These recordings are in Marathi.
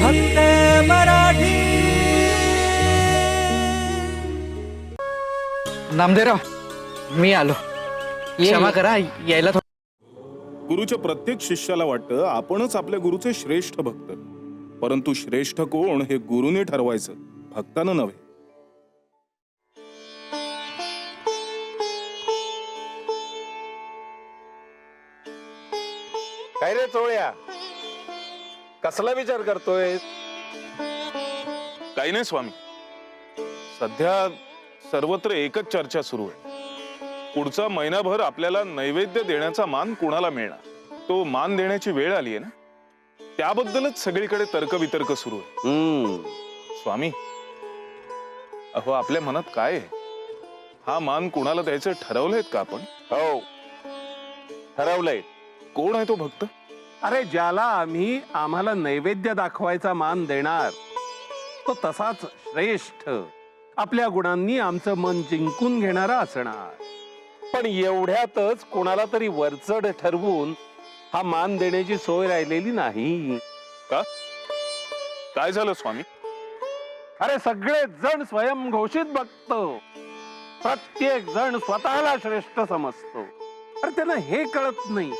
फक्त मराठी. नामदेवराव मी आलो. क्षमा करा यायला थोडं गुरुच्या प्रत्येक शिष्याला वाटतं आपणच आपल्या गुरुचे श्रेष्ठ भक्त. परंतु श्रेष्ठ कोण हे गुरुने ठरवायचं भक्तानं नव्हे. काय रे चोळ्या? कसला विचार करतोय? काही नाही स्वामी. सध्या सर्वत्र एकच चर्चा सुरू आहे. पुढचा महिनाभर आपल्याला नैवेद्य देण्याचा मान कुणाला मिळणार? तो मान देण्याची वेळ आली आहे ना? त्याबद्दलच सगळीकडे तर्कवितर्क सुरू आहे. हम्म. स्वामी अहो आपल्या मनात काय आहे? हा मान कुणाला द्यायचं ठरवलंय का आपण? हो. ठरवलंय. कोण आहे तो भक्त? अरे ज्याला आम्ही आम्हाला नैवेद्य दाखवायचा मान देणार तो तसाच श्रेष्ठ. आपल्या गुणांनी आमचं मन जिंकून घेणारा असणार. पण एवढ्यातच कोणाला तरी वरचढ ठरवून हा मान देण्याची सोय राहिलेली नाही. का? काय झालं स्वामी? अरे सगळे जण स्वयंघोषित बघतो प्रत्येक जण स्वतःला श्रेष्ठ समजतो. अरे त्यांना हे कळत नाही.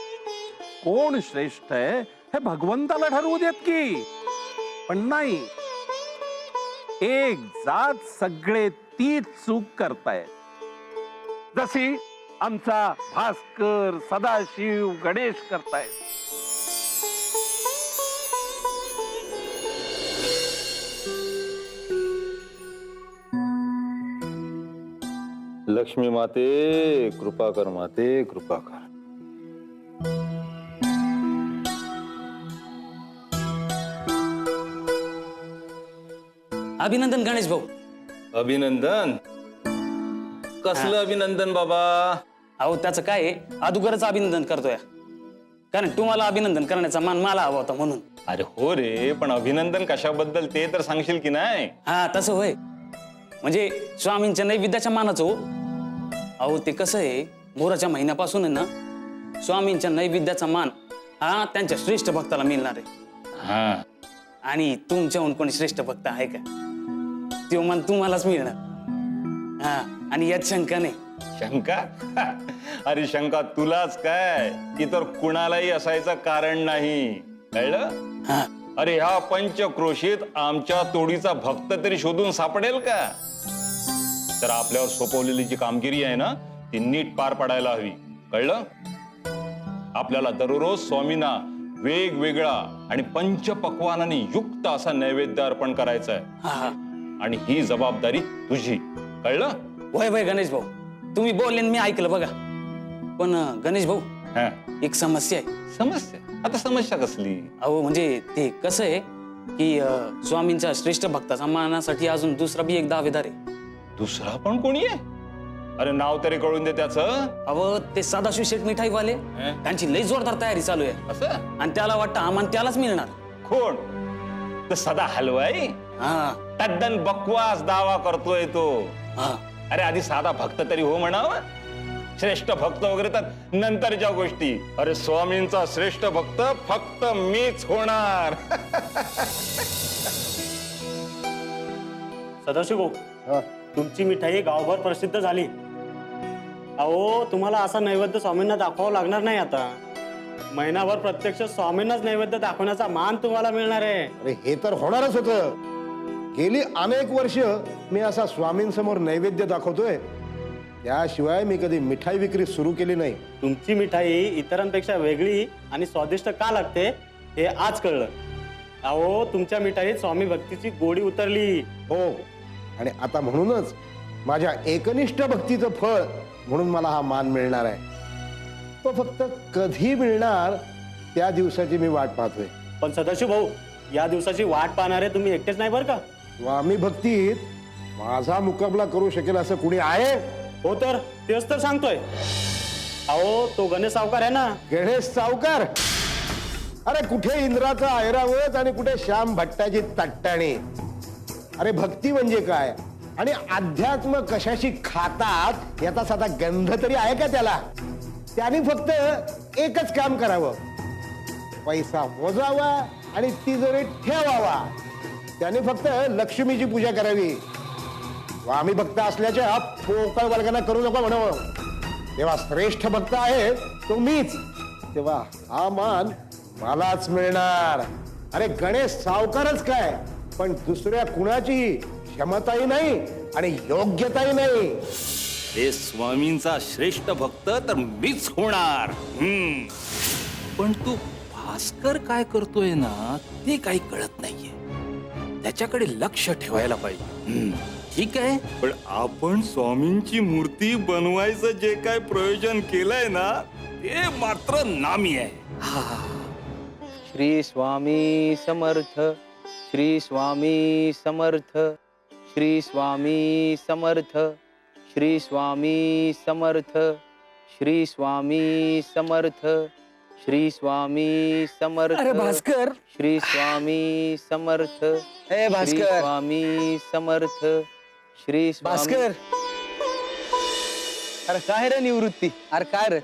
कोण श्रेष्ठ आहे हे भगवंताला ठरवू देत की। पण नाही, एक जात सगळे तीच चूक करतायत जशी आमचा भास्कर सदाशिव गणेश करतायत लक्ष्मी माते, कृपा कर माते, कृपा कर। अभिनंदन गणेश भाऊ. अभिनंदन? कसलं अभिनंदन बाबा? अहो त्याचं काय आहे? अदुगरच अभिनंदन करतोय. कारण तुम्हाला अभिनंदन करण्याचा मान मला हवा होता म्हणून. अरे हो रे पण अभिनंदन कशाबद्दल ते तर सांगशील की नाही? हा तसं होय. म्हणजे स्वामींच्या नैवेद्याच्या मानाचं हो. अहो ते कसं आहे? मोराच्या महिन्यापासून आहे ना स्वामींच्या नैवेद्याचा मान हा त्यांच्या श्रेष्ठ भक्ताला मिळणार आहे. हा. आणि तुमच्याहून कोणी श्रेष्ठ भक्त आहे का? तो मान तुम्हालाच मिळणार. हा आणि यात शंका नाही. शंका? अरे शंका तुलाच काय? इतर कुणालाही असायचं कारण नाही. कळलं? हा. अरे ह्या पंचक्रोशीत आमच्या तोडीचा भक्त तरी शोधून सापडेल का? तर आपल्यावर सोपवलेली जी कामगिरी आहे ना ती नीट पार पडायला हवी. कळलं? आपल्याला दररोज स्वामींना वेगवेगळा आणि पंचपक्वानाने युक्त असा नैवेद्य अर्पण करायचा आहे हा हा. आणि ही जबाबदारी तुझी. कळलं? वय वय गणेश भाऊ. तुम्ही बोलले आणि मी ऐकलं बघा. पण अं, गणेश भाऊ हा. एक समस्या आहे. समस्या? आता समस्या कसली? अहो म्हणजे ते कसं आहे की अं, स्वामींच्या श्रेष्ठ भक्ताचा मानासाठी अजून दुसरा बी एक दावेदार आहे. दुसरा पण कोणी आहे? अरे नाव तरी कळून दे त्याचं. अहो ते सदाशिव शेठ मिठाईवाले. हं? त्यांची लई जोरदार तयारी चालू आहे. असं? आणि त्याला वाटतं आमान त्यालाच मिळणार. कोण? तर सदा हलवाई? हा. तद्दन बकवास दावा करतोय तो. हा. अरे आधी साधा भक्त तरी हो म्हणावा. श्रेष्ठ भक्त वगैरे तर नंतरच्या गोष्टी. अरे स्वामींचा श्रेष्ठ भक्त फक्त मीच होणार. सदाशिव भाऊ तुमची मिठाई गावभर प्रसिद्ध झाली. अहो तुम्हाला असा नैवेद्य स्वामींना दाखवावं लागणार नाही आता. महिनाभर प्रत्यक्ष स्वामींनाच नैवेद्य दाखवण्याचा मान तुम्हाला मिळणार आहे. अरे हे तर होणारच होतं. गेली अनेक वर्ष मी असा स्वामींसमोर नैवेद्य दाखवतोय. त्याशिवाय मी कधी मिठाई विक्री सुरू केली नाही. तुमची मिठाई इतरांपेक्षा वेगळी आणि स्वादिष्ट का लागते हे आज कळलं. अहो तुमच्या मिठाईत स्वामी भक्तीची गोडी उतरली. हो आणि आता म्हणूनच माझ्या एकनिष्ठ भक्तीचं फळ म्हणून मला हा मान मिळणार आहे. तो फक्त कधी मिळणार त्या दिवसाची मी वाट पाहतोय. पण सदाशिव भाऊ या दिवसाची वाट पाहणारे तुम्ही एकटेच नाही बरं का? स्वामी भक्तीत माझा मुकाबला करू शकेल असं कुणी आहे? हो तर तेच तर सांगतोय. अहो तो गणेश सावकार आहे ना? गणेश सावकार? अरे कुठे इंद्राचा ऐरावत आणि कुठे श्याम भट्टाची तट्टाणी? अरे भक्ती म्हणजे काय? आणि अध्यात्म कशाशी खातात याचा साधा गंध तरी आहे का त्याला? त्यांनी फक्त एकच काम करावं. पैसा मोजावा आणि ती जरी ठेवावा. त्याने फक्त लक्ष्मीची पूजा करावी. स्वामी भक्त असल्याच्या पोकळ वर्गांना करू नको म्हणव तेव्हा श्रेष्ठ भक्त आहे तो मीच तेव्हा हा मान मलाच मिळणार. अरे गणेश सावकारच काय? पण दुसऱ्या कुणाची क्षमताही नाही आणि योग्यताही नाही. हे स्वामींचा श्रेष्ठ भक्त तर मीच होणार. हम्म. पण तू भास्कर काय करतोय ना ते काही कळत नाहीये. त्याच्याकडे लक्ष ठेवायला पाहिजे. हम्म. ठीक आहे? पण आपण स्वामींची मूर्ती बनवायचं जे काय प्रयोजन केलंय ना ते मात्र नामी आहे. श्री स्वामी समर्थ श्री स्वामी समर्थ श्री स्वामी समर्थ श्री स्वामी समर्थ श्री स्वामी समर्थ श्री स्वामी समर्थ अरे भास्कर! श्री स्वामी समर्थ श्री भास्कर. स्वामी समर्थ श्री स्वामी- भास्कर. अरे काय रे निवृत्ती? अरे काय रे?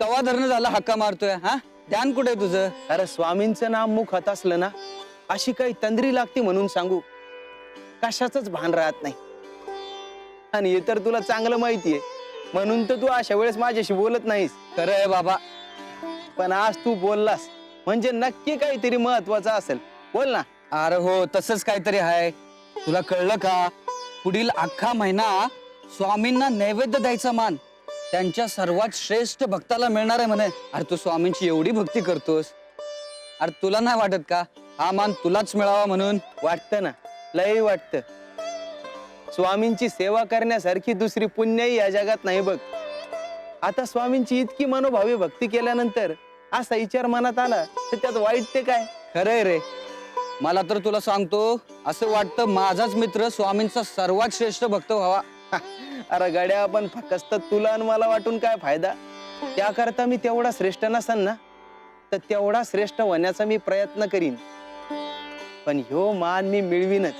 कवा धरणं झालं हक्का मारतोय हा? ध्यान कुठे तुझं? अरे स्वामींचं नाम मुखात असलं ना अशी काही तंद्री लागते म्हणून सांगू. कशाच भान राहत नाही. आणि हे तर तुला चांगलं माहितीये म्हणून तर तू अशा वेळेस माझ्याशी बोलत नाहीस. खरं आहे बाबा. पण आज तू बोललास. म्हणजे नक्की काहीतरी महत्वाचं असेल. बोल ना. अरे हो तसंच काहीतरी आहे तुला कळलं का? पुढील अख्खा महिना स्वामींना नैवेद्य द्यायचा मान. त्यांच्या सर्वात श्रेष्ठ भक्ताला मिळणार आहे म्हणे. अरे तू स्वामींची एवढी भक्ती करतोस. अरे तुला नाही वाटत का? हा मान तुलाच मिळावा म्हणून. वाटतं ना. लय वाटतं. स्वामींची सेवा करण्यासारखी दुसरी पुण्यही या जगात नाही बघ. आता स्वामींची इतकी मनोभावी भक्ती केल्यानंतर असा विचार मनात आला तर त्यात वाईट ते काय? खरंय रे. मला तर तुला सांगतो असं वाटतं माझाच मित्र स्वामींचा सर्वात श्रेष्ठ भक्त व्हावा. अरे गड्या आपण फक्त तुला आणि मला वाटून काय फायदा? त्याकरता मी तेवढा श्रेष्ठ नसन ना? तर तेवढा श्रेष्ठ होण्याचा मी प्रयत्न करीन. पण ह्यो मान मी मिळवीनच.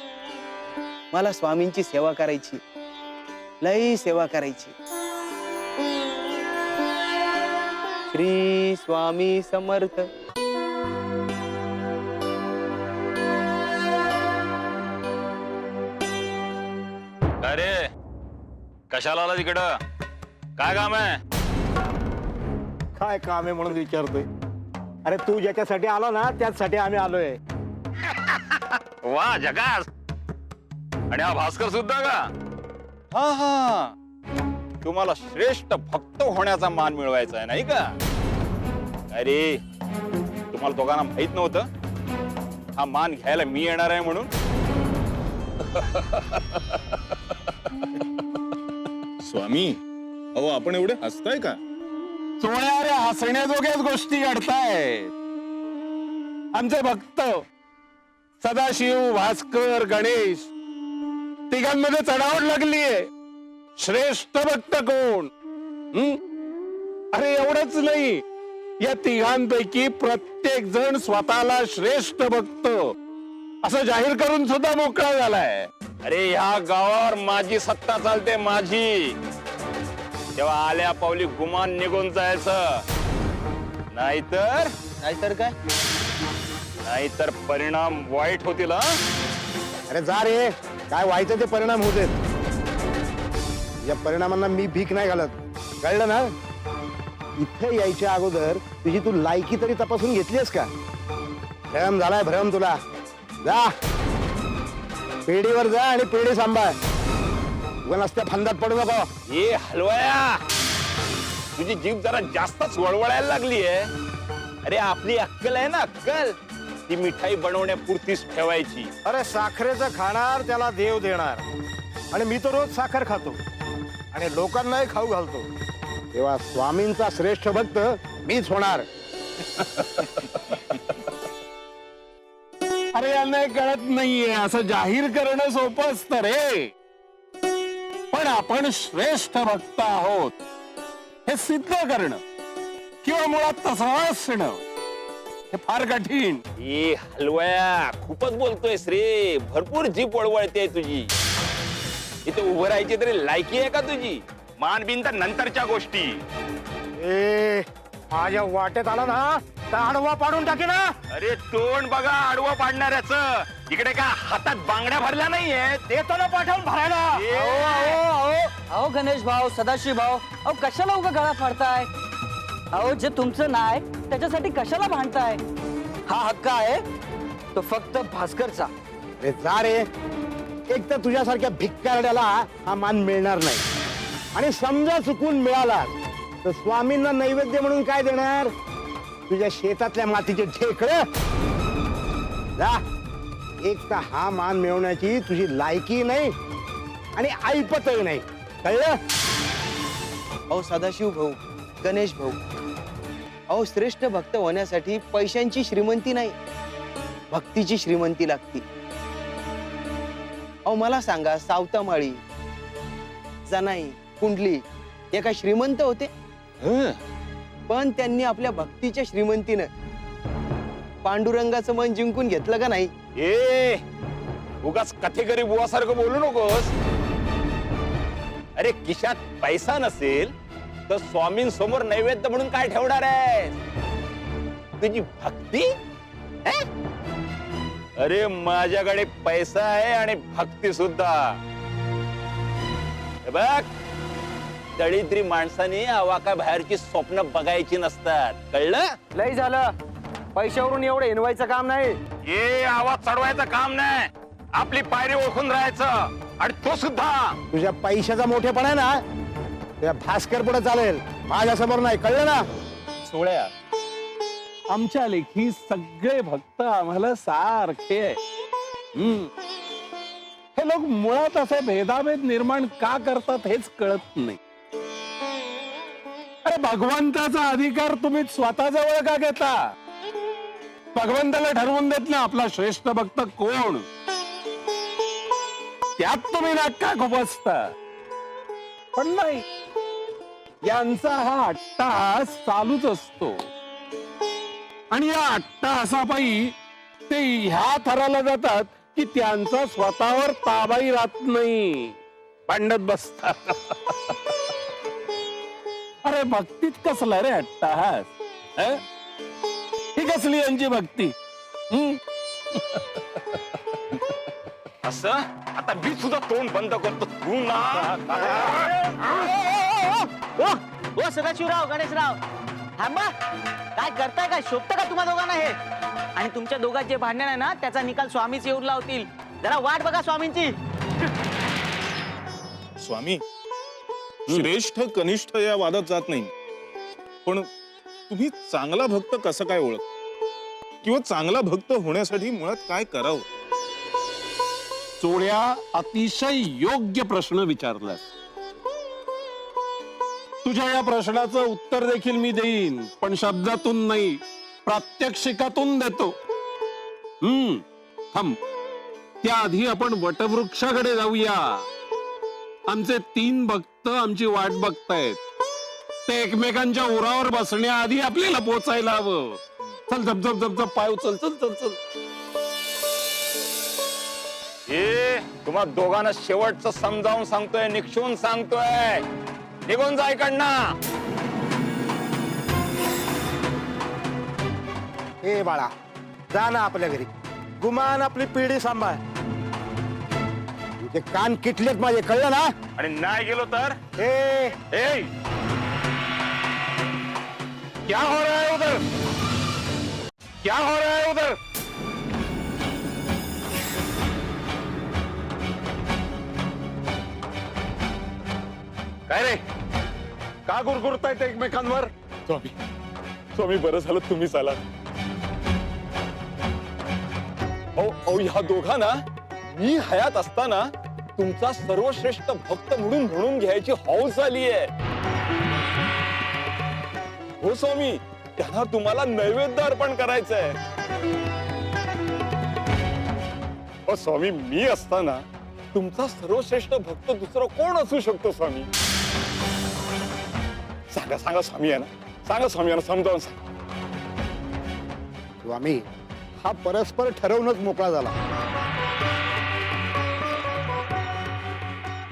मला स्वामींची सेवा करायची. लई सेवा करायची. श्री स्वामी समर्थ. कशाला आला तिकडं? काय काम आहे? काय काम आहे म्हणून विचारतोय. अरे तू ज्याच्यासाठी आला ना त्याचसाठी आम्ही आलोय. वा जगास. आणि हा भास्कर सुद्धा का? हा हा. तुम्हाला श्रेष्ठ भक्त होण्याचा मान मिळवायचा आहे नाही का? अरे तुम्हाला दोघांना माहीत नव्हतं? हा मान घ्यायला मी येणार आहे म्हणून? स्वामी. अहो आपण एवढे हसताय का? चोळ्यारे हसण्याजोग्याच गोष्टी घडतायत आमचे भक्त सदाशिव भास्कर गणेश तिघांमध्ये चढावड लागलीये. श्रेष्ठ भक्त कोण? अरे एवढंच नाही. या तिघांपैकी प्रत्येक जण स्वतःला श्रेष्ठ भक्त. असं जाहीर करून सुद्धा मोकळा झालाय. अरे ह्या गावावर माझी सत्ता चालते माझी. तेव्हा आल्या पावली गुमान निघून जायचं. नाहीतर? नाहीतर काय? नाहीतर परिणाम वाईट होतील हा? अरे जा रे. काय व्हायचं ते परिणाम होऊ देत. या परिणामांना मी भीक नाही घालत. कळलं ना? इथे यायच्या अगोदर तुझी तू लायकी तरी तपासून घेतलीस का? भ्रम झालाय भ्रम तुला. जा. पेढीवर जा आणि पेढी सांभाळ. उगा नसत्या फंदात पडू नको. ये हलवाया. तुझी जीभ जरा जास्तच वळवळायला लागली आहे. अरे आपली अक्कल आहे ना अक्कल? ती मिठाई बनवण्यापुरतीच ठेवायची. अरे साखरेचं खाणार त्याला देव देणार. आणि मी तर रोज साखर खातो. आणि लोकांनाही खाऊ घालतो. तेव्हा स्वामींचा श्रेष्ठ भक्त मीच होणार. अरे यांना हे कळत नाहीये. असं जाहीर करणं सोपं असतं रे. पण आपण श्रेष्ठ भक्त आहोत. हे सिद्ध करणं किंवा मुळात तसं असणं हे फार कठीण. ये हलवाया खूपच बोलतोयस रे. भरपूर जीभ वळवळते तुझी. इथे उभं राहायची तरी लायकी आहे का तुझी? मान बिन तर नंतरच्या गोष्टी. ए माझ्या वाटेत आला ना. आडवा पाडून टाके ना. अरे तोंड बघा आडवं पाडणाऱ्याच. इकडे का हातात बांगड्या भरल्या नाहीये? देतो ना पाठवून भरायला. अहो अहो अहो. अहो गणेश भाऊ सदाशिव भाऊ अहो कशाला उगा गळा फाडताय अहो जे तुमचं नाय त्याच्यासाठी कशाला भांडताय? हा हक्क आहे तो फक्त भास्करचा. अरे जा रे. एक तर तुझ्यासारख्या भिक्कारड्याला हा मान मिळणार नाही. आणि समजा चुकून मिळाला तर स्वामींना नैवेद्य म्हणून काय देणार? तुझ्या शेतातल्या मातीचे ढेकळ जा. एक तर हा मान मिळवण्याची तुझी लायकी नाही आणि ऐपतही नाही. कळलं? अहो सदाशिव भाऊ गणेश भाऊ अहो श्रेष्ठ भक्त होण्यासाठी पैशांची श्रीमंती नाही. भक्तीची श्रीमंती लागती. अहो मला सांगा सावतामाळी जनाई कुंडली हे काय श्रीमंत होते? पण त्यांनी आपल्या भक्तीच्या श्रीमंतीनं पांडुरंगाचं मन जिंकून घेतलं का नाही? ए उगाच कथेकरी बुवासारखं बोलू नकोस. अरे किशात पैसा नसेल तर स्वामींसमोर नैवेद्य म्हणून काय ठेवणार आहे तुझी भक्ती? अरे माझ्याकडे पैसा आहे आणि भक्ती सुद्धा. बघ. दळिद्री माणसाने आवाका बाहेरची स्वप्न बघायची नसतात. कळलं? लय झालं. पैशावरून एवढं हिनवायचं काम नाही. ये आवाज चढवायचं काम नाही. आपली पायरी ओळखून राहायचं. आणि तो सुद्धा. तुझ्या पैशाचा मोठेपणा आहे ना तुझ्या भास्कर पुढे चालेल. माझ्यासमोर नाही कळलं ना? सोळ्या. आमच्या लेखी सगळे भक्त आम्हाला सारखे आहे हम्म. हे लोक मुळात असे भेदाभेद निर्माण का करतात हेच कळत नाही. भगवंताचा अधिकार तुम्ही स्वतःजवळ का घेता? भगवंताला ठरवून देत ना आपला श्रेष्ठ भक्त कोण? त्यात तुम्ही नाटका खुपसता पण नाही यांचा हा अट्टाहास चालूच असतो. आणि या अट्टाहासापायी ते ह्या थराला जातात की त्यांचा स्वतःवर ताबाही राहत नाही. भांडत बसतात. अरे भक्तीत कसला रे अट्टाहास? हं? ही कसली यांची भक्ती? हं? असं? आता मी सुद्धा तोंड बंद करतो तू ना. ओ सदाशिवराव गणेशराव. थांबा. काय करताय काय शोभतं का तुम्हा दोघांना हे? आणि तुमच्या दोघांचे जे भांडण आहे ना त्याचा निकाल स्वामीच येऊन लावतील. जरा वाट बघा स्वामींची. स्वामी श्रेष्ठ कनिष्ठ या वादात जात नाही. पण तुम्ही चांगला भक्त कसं काय ओळख? किंवा चांगला भक्त होण्यासाठी मुळात काय करावं? चोळ्या अतिशय योग्य प्रश्न विचारलास. तुझ्या या प्रश्नाचं उत्तर देखील मी देईन पण शब्दातून नाही प्रात्यक्षिकातून देतो. हम्म थांब. त्याआधी आपण वटवृक्षाकडे जाऊया. आमचे तीन भक्त आमची वाट बघतायत. ते एकमेकांच्या उरावर बसण्याआधी आपल्याला पोचायला हवं. चल झप झप झप झप पाय उचल चल चल चल. ए तुम्हा दोघांना शेवटचं समजावून सांगतोय निक्षून सांगतोय. निघून जा इकडनं. ए बाळा जा ना आपल्या घरी. गुमान आपली पिढी सांभाळ. तुझे कान किटलेत माझे कळलं ना? आणि नाही गेलो तर? ए. ए! क्या हो रहा है उधर? क्या हो रहा है उधर? काय रे? का गुरगुरतायत एकमेकांवर? स्वामी स्वामी बरं झालं तुम्ही आला अहो अहो ह्या दोघांना मी हयात असताना तुमचा सर्वश्रेष्ठ भक्त म्हणून म्हणून घ्यायची हौस झाली आहे हो स्वामी त्यांना तुम्हाला नैवेद्य अर्पण करायचंय. हो स्वामी मी असताना तुमचा सर्वश्रेष्ठ भक्त दुसरा कोण असू शकतो स्वामी? सांगा सांगा स्वामी यांना. सांगा स्वामी यांना समजावून सांगा. स्वामी हा परस्पर ठरवूनच मोकळा झाला.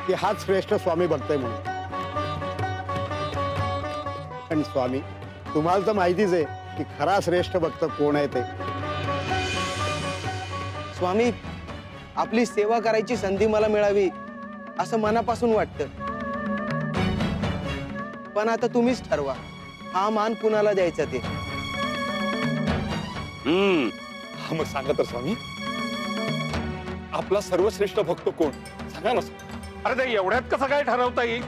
की हाच श्रेष्ठ स्वामी बघतोय म्हणून. पण स्वामी तुम्हाला तर माहितीच आहे की खरा श्रेष्ठ भक्त कोण आहे ते. स्वामी आपली सेवा करायची संधी मला मिळावी असं मनापासून वाटतं. पण आता तुम्हीच ठरवा हा मान कुणाला द्यायचा ते? हम्म हा मग सांगा तर स्वामी. आपला सर्वश्रेष्ठ भक्त कोण? सांगा ना. अरे ते एवढ्यात कसं काय ठरवता येईल?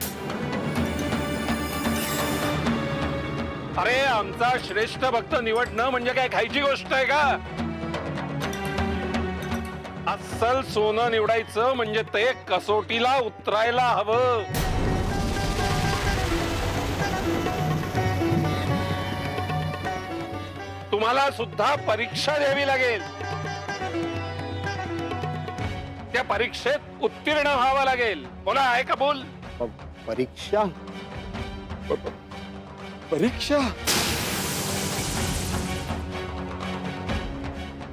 अरे आमचा श्रेष्ठ भक्त निवडणं म्हणजे काय खायची गोष्ट आहे का? अस्सल सोनं निवडायचं म्हणजे ते कसोटीला उतरायला हवं. तुम्हाला सुद्धा परीक्षा द्यावी लागेल. त्या परीक्षेत उत्तीर्ण व्हावं लागेल. बोला आहे का बोल परीक्षा? परीक्षा?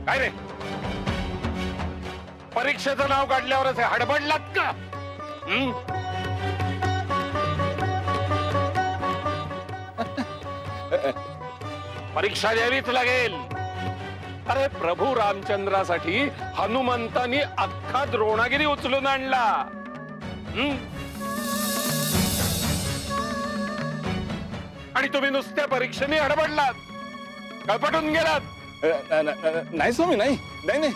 काय रे? परीक्षेचं नाव काढल्यावरच हे हडबडलात का? हं? परीक्षा द्यावीच लागेल. अरे प्रभू रामचंद्रासाठी हनुमंतानी अख्खा द्रोणागिरी उचलून आणला. हं? आणि तुम्ही नुसत्या परीक्षेने हडबडलात. कळपटून गेलात. नाही स्वामी नाही. नाही नाही.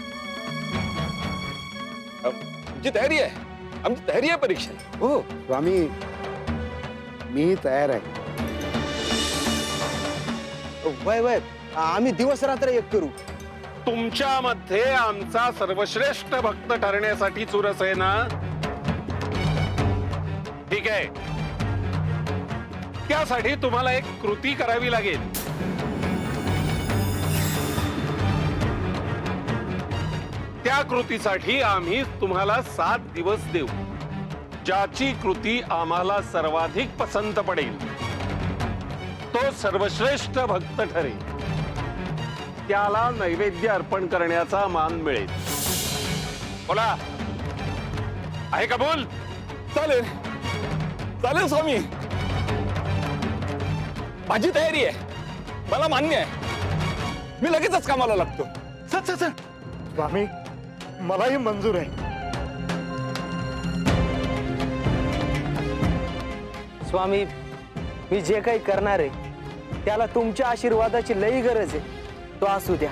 आमची तयारी आहे. आमची तयारी आहे परीक्षा हो स्वामी. मी तयार आहे. वय वय. आम्ही दिवस रात्र एक करू. तुमच्यामध्ये आमचा सर्वश्रेष्ठ भक्त ठरण्यासाठी चुरस आहे ना? ठीक आहे. त्यासाठी तुम्हाला एक कृती करावी लागेल. त्या कृतीसाठी आम्ही तुम्हाला सात दिवस देऊ. ज्याची कृती आम्हाला सर्वाधिक पसंत पडेल. तो सर्वश्रेष्ठ भक्त ठरेल. त्याला नैवेद्य अर्पण करण्याचा मान मिळेल. बोला. आहे का बोल? चालेल. चालेल स्वामी. माझी तयारी आहे. मला मान्य आहे. मी लगेचच कामाला लागतो. चल चल चल स्वामी मलाही मंजूर आहे. स्वामी मी जे काही करणार आहे त्याला तुमच्या आशीर्वादाची लई गरज आहे. तो असू द्या.